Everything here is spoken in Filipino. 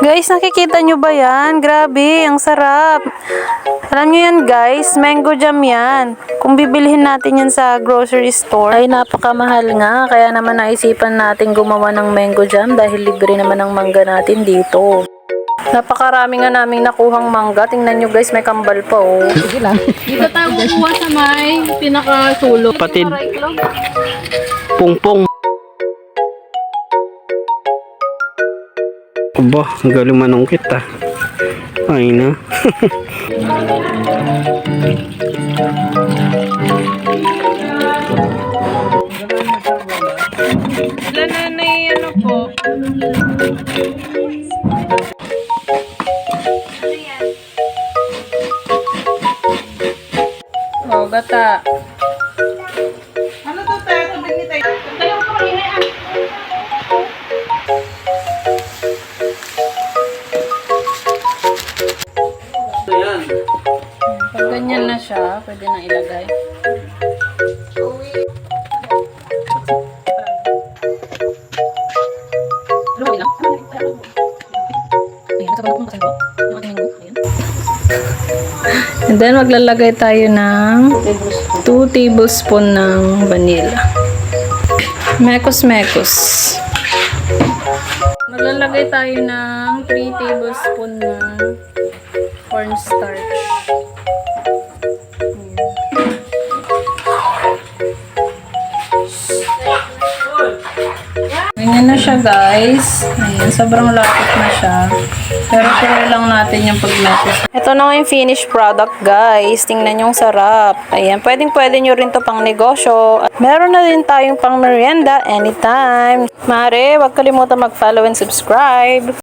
Guys, nakikita nyo ba yan? Grabe, ang sarap. Alam nyo yan guys, mango jam yan. Kung bibilihin natin yan sa grocery store, ay napakamahal nga. Kaya naman naisipan natin gumawa ng mango jam dahil libre naman ang mangga natin dito. Napakarami nga naming nakuhang mangga. Tingnan nyo guys, may kambal pa oh. Dito tayo kukuha sa may pinakasulo. Patid. Pungpong. Aba, ang galing manungkit ah. Ay na. Wala nanay, ano po? Oh, gata. Ganyan na siya, pwede na ilagay. And then, maglalagay tayo ng 2 tablespoon ng vanilla. Mekos-mekos. Maglalagay tayo ng 3 tablespoon ng cornstarch. Ganyan na siya guys. Ayan, sobrang lapit na siya. Pero tuloy lang natin yung pag-message. Ito na yung finished product guys. Tingnan yung sarap. Ayan, pwedeng pwede nyo rin to pang negosyo. Meron na din tayong pang merienda anytime. Mare, wag kalimutan mag-follow and subscribe.